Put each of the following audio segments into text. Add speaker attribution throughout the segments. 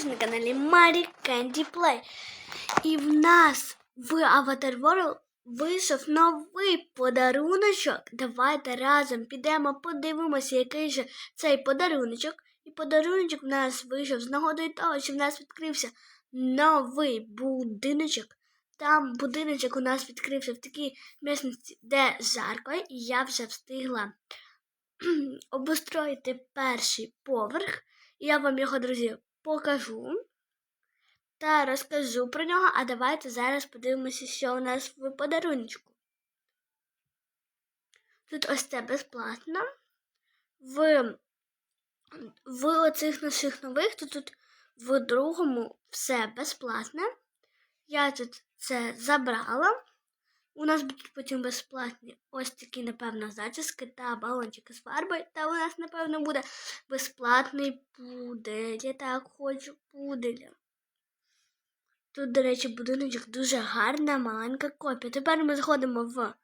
Speaker 1: також на каналі Марі Кенді Плей. І в нас в Avatar World вийшов новий подаруночок. Давайте разом підемо подивимося, який же цей подаруночок. І подаруночок в нас вийшов з нагодою того, що в нас відкрився новий будиночок. Там будиночок у нас відкрився в такій місці, де жарко, і я вже встигла обустроїти перший поверх. І я вам його, друзі, покажу та розкажу про нього. А давайте зараз подивимося, що у нас в подарунку. Тут ось це безплатно. В в оцих наших нових, то тут в другому все безплатне. Я тут це забрала. У нас будуть потім безплатні ось такі, напевно, зачіски та балончики з фарбою. Та у нас, напевно, буде безплатний пудель. Я так хочу пуделя. Тут, до речі, будиночок дуже гарна, маленька копія. Тепер ми заходимо в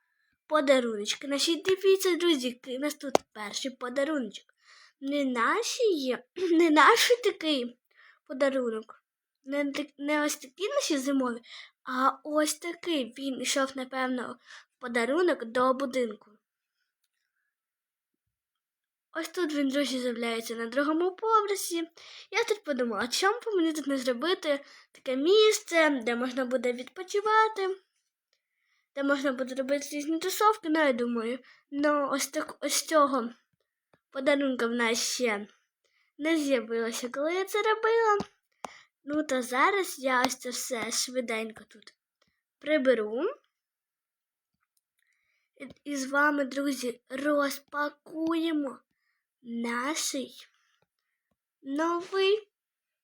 Speaker 1: подаруночки. Наші дивіться, друзі, який у нас тут перший подаруночок. Не наші є, не наш такий подарунок. Не, не ось такі наші зимові, а ось такий він йшов, напевно, в подарунок до будинку. Ось тут він, друзі, з'являється на другому поверсі. Я тут подумала, чому б мені тут не зробити таке місце, де можна буде відпочивати, де можна буде робити різні тусовки, ну, я думаю, ну ось так ось цього подарунка в нас ще не з'явилося, коли я це робила. Ну, то зараз я ось це все швиденько тут приберу. І з вами, друзі, розпакуємо наш новий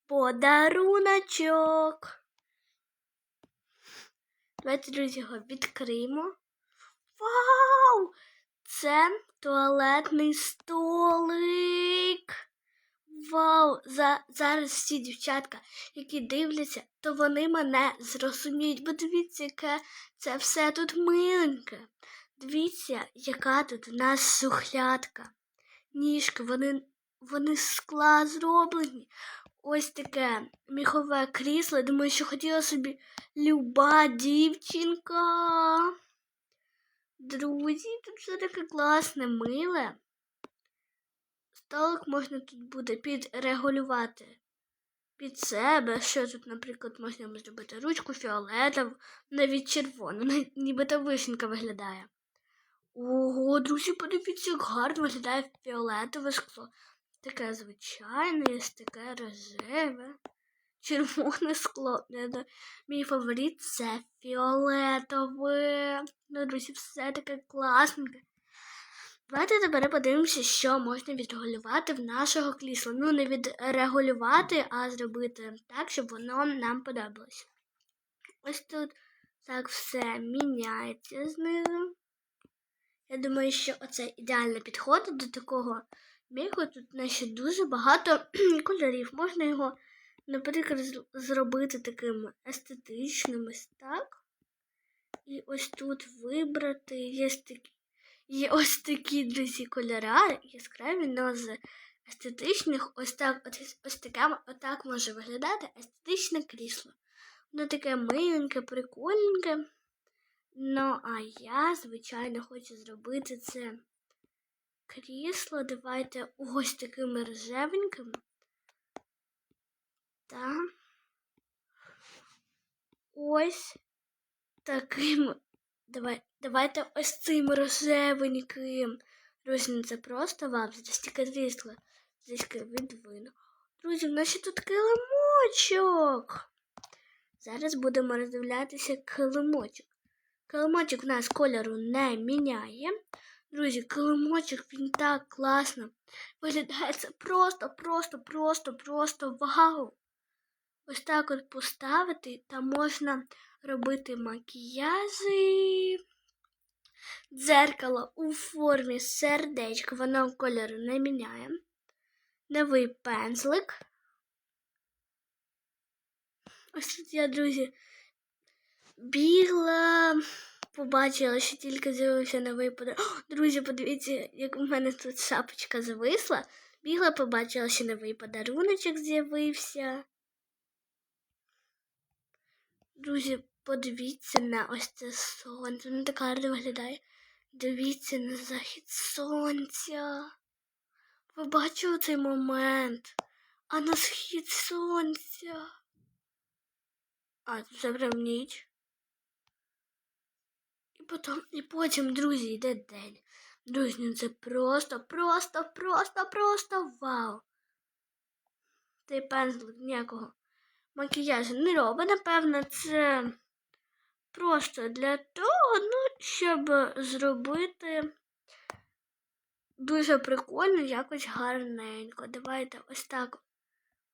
Speaker 1: подаруночок. Давайте, друзі, його відкриємо. Вау! Це туалетний столик. Вау! За, Зараз всі дівчатка, які дивляться, то вони мене зрозуміють, бо дивіться, яке це все тут миленьке. Дивіться, яка тут у нас сухлядка. Ніжки, вони вони з скла зроблені. Ось таке міхове крісло. Думаю, що хотіла собі люба дівчинка. Друзі, тут все таке класне, миле. Столик можна тут буде підрегулювати під себе. Що тут, наприклад, можна зробити ручку фіолетову, навіть червону, нібито вишенька виглядає. Ого, друзі, подивіться, як гарно виглядає фіолетове скло. Таке звичайне, є таке рожеве, червоне скло. Мій фаворит це фіолетове. Ну, друзі, все таке класненьке. Давайте тепер подивимося, що можна відрегулювати в нашого крісла. Ну, не відрегулювати, а зробити так, щоб воно нам подобалося. Ось тут так все міняється знизу. Я думаю, що оце ідеально підходить до такого міху. Тут наче дуже багато кольорів. Можна його, наприклад, зробити таким естетичним ось так. І ось тут вибрати є такі, є ось такі друзі кольори, яскраві, але з естетичних, ось так ось, ось таке, отак може виглядати естетичне крісло. Воно таке миленьке, прикольненьке. Ну, а я, звичайно, хочу зробити це крісло. Давайте ось такими рожевенькими. Та ось таким. Давай, Давайте ось цим рожевеньким. Це просто вам. Здесь таке крісло. Здесь відвину. Друзі, в нас ще тут килимочок. Зараз будемо роздивлятися килимочок. Килимочок в нас кольору не міняє. Друзі, килимочок він так класно. Виглядає це просто, просто, просто, просто вау! Ось так от поставити, та можна робити макіяжі. Дзеркало у формі сердечка, воно кольору не міняє. Новий пензлик. Ось тут я, друзі, бігла, побачила, що тільки з'явився новий подарунок. Друзі, подивіться, як у мене тут шапочка зависла. Бігла, побачила, що новий подаруночок з'явився. Друзі, подивіться на ось це сонце. Воно так гарно виглядає. Дивіться на захід сонця. Ви бачили цей момент? А на схід сонця. А, тут вже прям ніч. І потім, і потім, друзі, йде день. Друзі, ну це просто, просто, просто, просто вау. Цей пензлик ніякого макіяжу не робить. Напевно, це просто для того, ну, щоб зробити дуже прикольно, якось гарненько. Давайте ось так.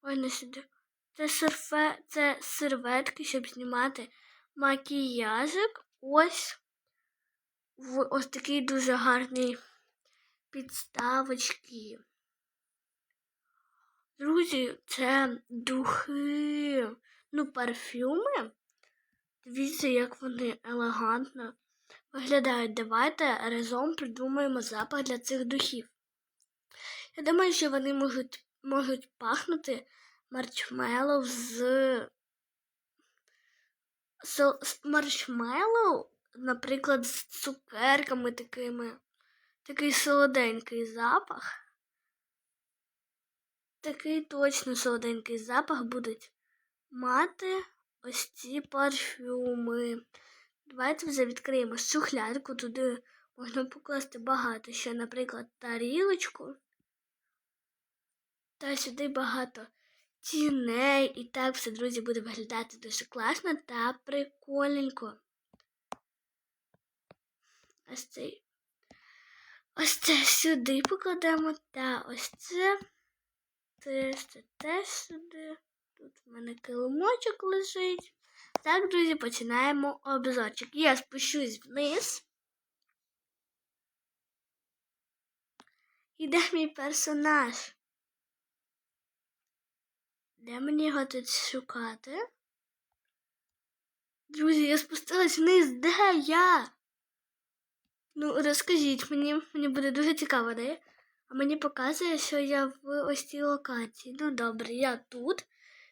Speaker 1: Ой, сюди. Це серфе, це серветки, щоб знімати макіяжик. Ось в ось такий дуже гарний підставочки. Друзі, це духи, ну, парфюми. Дивіться, як вони елегантно виглядають. Давайте разом придумаємо запах для цих духів. Я думаю, що вони можуть можуть пахнути маршмеллоу з, маршмеллоу, наприклад, з цукерками такими. Такий солоденький запах. Такий точно солоденький запах будуть мати ось ці парфюми. Давайте вже відкриємо шухлядку, туди можна покласти багато ще, наприклад, тарілочку. Та сюди багато тіней. І так все, друзі, буде виглядати дуже класно та прикольненько. Ось цей. Ось це сюди покладемо, та ось це. Це, це теж сюди. Тут в мене килимочок лежить. Так, друзі, починаємо обзорчик. Я спущусь вниз. І де мій персонаж? Де мені його тут шукати? Друзі, я спустилась вниз. Де я? Ну, розкажіть мені, мені буде дуже цікаво, де? А мені показує, що я в ось цій локації. Ну добре, я тут.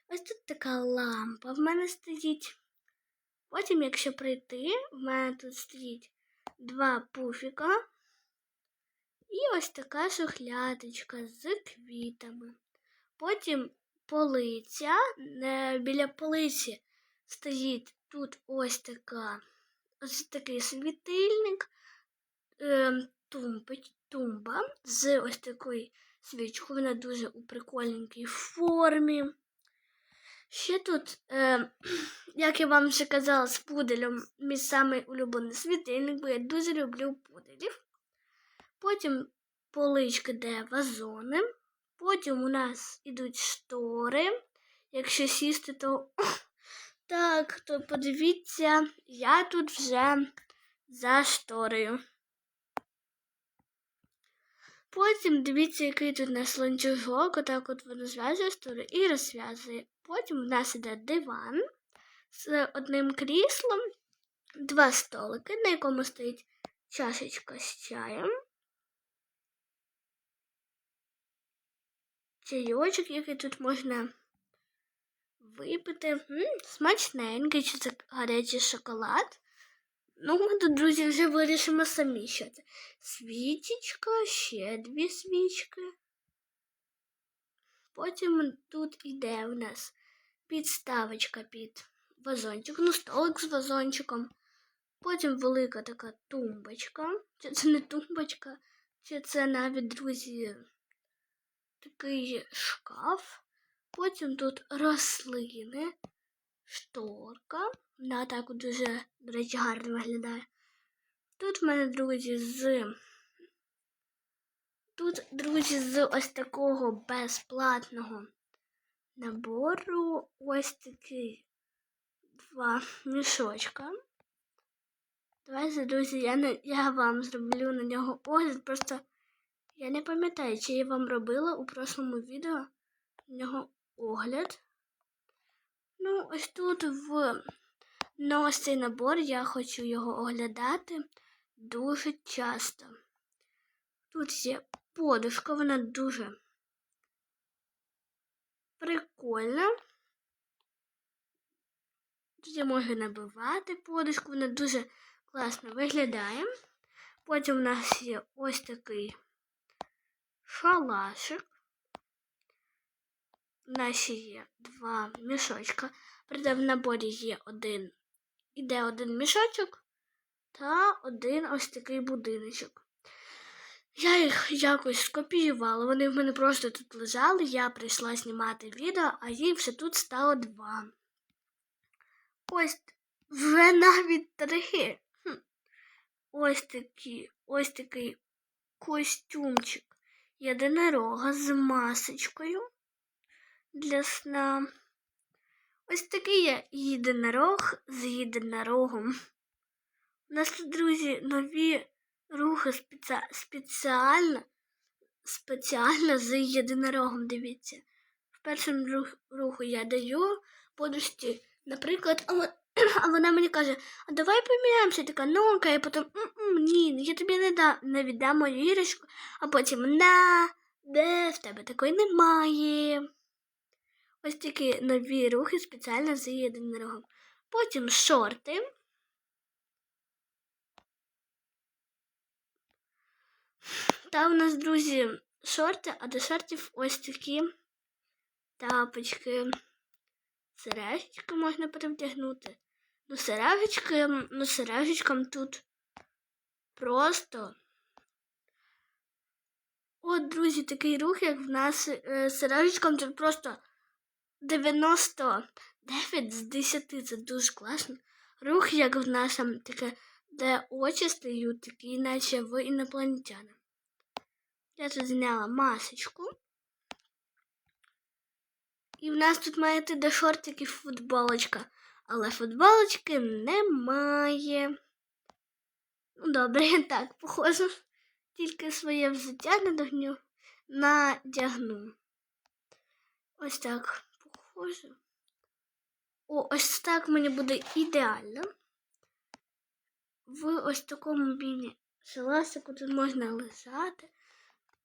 Speaker 1: Ось тут така лампа в мене стоїть. Потім, якщо прийти, в мене тут стоїть два пуфіка і ось така шухлядочка з квітами. Потім полиця. Біля полиці стоїть тут ось така, ось такий світильник, е, тумба з ось такою свічкою. Вона дуже у прикольненькій формі. Ще тут, е, як я вам вже казала, з пуделем мій самий улюблений світильник, бо я дуже люблю пуделів. Потім полички, де вазони. Потім у нас ідуть штори. Якщо сісти, то так, то подивіться, я тут вже за шторою. Потім дивіться, який тут у нас ланцюжок, отак от воно зв'язує штори і розв'язує. Потім у нас іде диван з одним кріслом, два столики, на якому стоїть чашечка з чаєм. чайочок, який тут можна випити. М -м, смачненький, чи це гарячий шоколад. Ну, ми тут, друзі, вже вирішимо самі, що це. Свічечка, ще дві свічки. Потім тут іде у нас підставочка під вазончик, ну, столик з вазончиком. Потім велика така тумбочка. Чи це не тумбочка, чи це навіть, друзі, такий шкаф. Потім тут рослини, шторка. Вона так дуже, до речі, гарно виглядає. Тут в мене, друзі, з. Тут, друзі, з ось такого безплатного набору ось такий два мішочка. Давайте, друзі, я я вам зроблю на нього огляд. Просто я не пам'ятаю, чи я вам робила у прошлому відео на нього огляд. Ну, ось тут в на цей набор я хочу його оглядати дуже часто. Тут є подушка, вона дуже прикольна. Тут я можу набивати подушку, вона дуже класно виглядає. Потім у нас є ось такий шалашик. У нас є два мішочка. Проте в наборі є один, іде один мішочок та один ось такий будиночок. Я їх якось скопіювала, вони в мене просто тут лежали, я прийшла знімати відео, а їх вже тут стало два. Ось вже навіть три. Хм. Ось такі, ось такий костюмчик єдинорога з масочкою для сна. Ось такий є єдинорог з єдинорогом. У нас тут, друзі, нові рухи спеці... спеціально, спеціально з єдинорогом, дивіться. В першому рух... руху я даю подушці, наприклад, а вон- а вона мені каже, а давай поміняємося. Така, ну окей, потім «М-м, ні, я тобі не, да, не віддам мою іграшку, а потім на, де в тебе такої немає. Ось такі нові рухи спеціально з єдинорогом. Потім шорти. Та у нас, друзі, шорти, а до шортів ось такі тапочки. Сережечки можна перевдягнути. Ну, сережечки, ну, сережечкам тут просто. От, друзі, такий рух, як в нас е, з тут просто 99 з 10. Це дуже класно. Рух, як в нашому, таке, де очі стають, такі, наче в інопланетяна. Я тут зняла масочку. І в нас тут має йти до шортиків футболочка. Але футболочки немає. Ну, добре, так, похоже. Тільки своє взуття надягну. Надягну. Ось так, похоже. О, ось так мені буде ідеально. В ось такому міні шеласику тут можна лежати,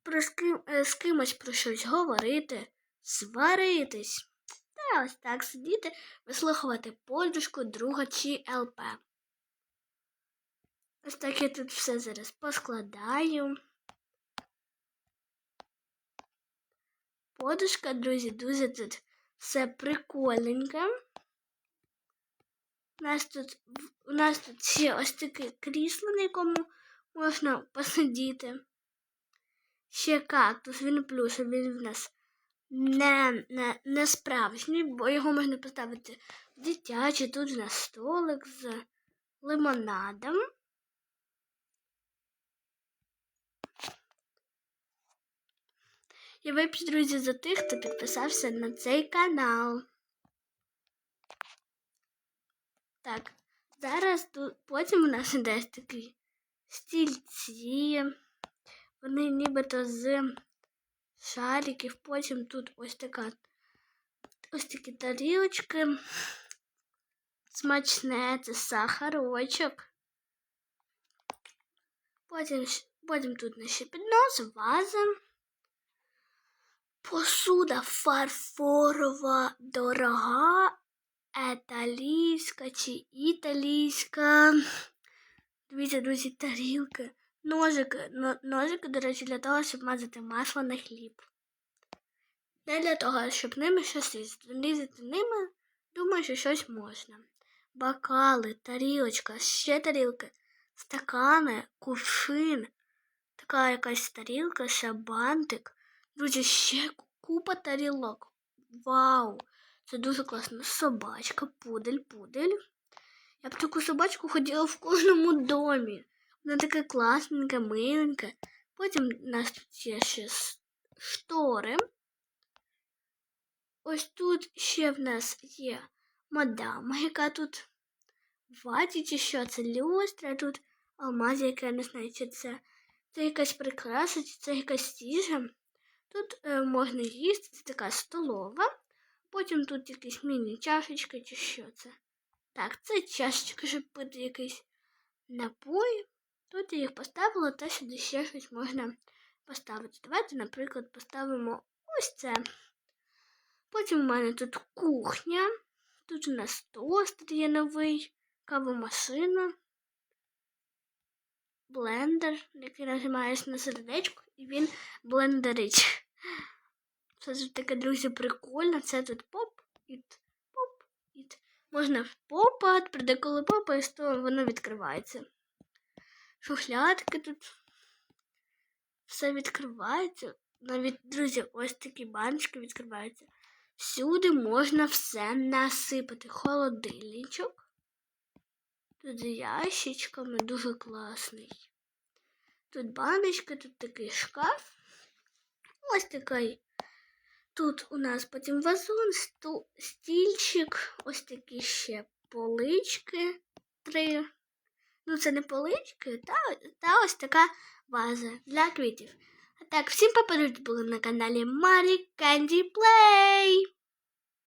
Speaker 1: про з, ким, е, з кимось про щось говорити, сваритись. Та ось так сидіти, вислухувати подушку, друга чи ЛП. Ось так я тут все зараз поскладаю. Подушка, друзі, дуже тут все прикольненьке. У нас тут, у нас тут ще ось таке крісло, на якому можна посидіти. Ще кактус, він плюшевий, він в нас не, не, не справжній, бо його можна поставити в дитячий. Тут у нас столик з лимонадом. І вип'ю, друзі, за тих, хто підписався на цей канал. Так, зараз тут потім у нас іде такі стільці. Вони нібито з шариків. Потім тут ось така ось такі тарілочки. Смачне, це сахарочок. Потім, щ- потім тут наші піднос, ваза. Посуда фарфорова, дорога, італійська чи італійська. Дивіться, друзі, тарілки. Ножики. Но- Ножики, до речі, для того, щоб мазати масло на хліб. Не для того, щоб ними щось різати. Різати ними, думаю, що щось можна. Бокали, тарілочка, ще тарілки, стакани, кувшин, така якась тарілка, ще бантик. Друзі, ще купа тарілок. Вау! Це дуже класно. Собачка, пудель, пудель. Я б таку собачку хотіла в кожному домі. Вона така класненька, миленька. Потім у нас тут є ще с- штори. Ось тут ще в нас є мадама, яка тут в ваті чи що, це люстра, тут алмаз, яка я не знаю, чи це, це якась прикраса, чи це якась їжа. Тут е, можна їсти, це така столова. Потім тут якісь міні-чашечки чи що це. Так, це чашечка, щоб пити якийсь напій. Тут я їх поставила, та сюди ще щось можна поставити. Давайте, наприклад, поставимо ось це. Потім у мене тут кухня. Тут у нас тостер є новий, кавомашина, блендер, який нажимаєш на сердечко, і він блендерить. Це ж таке, друзі, прикольно. Це тут поп, іт, поп, іт. Можна попати, деколи попаєш, то воно відкривається. Шухлядки тут. Все відкривається. Навіть, друзі, ось такі баночки відкриваються. Всюди можна все насипати. Холодильничок. Тут ящичками дуже класний. Тут баночка, тут такий шкаф. Ось такий. Тут у нас потім вазон, стільчик, ось такі ще полички три. Ну, це не полички, та, та ось така ваза для квітів. А так, всім попередь були на каналі Марі Кенді Play.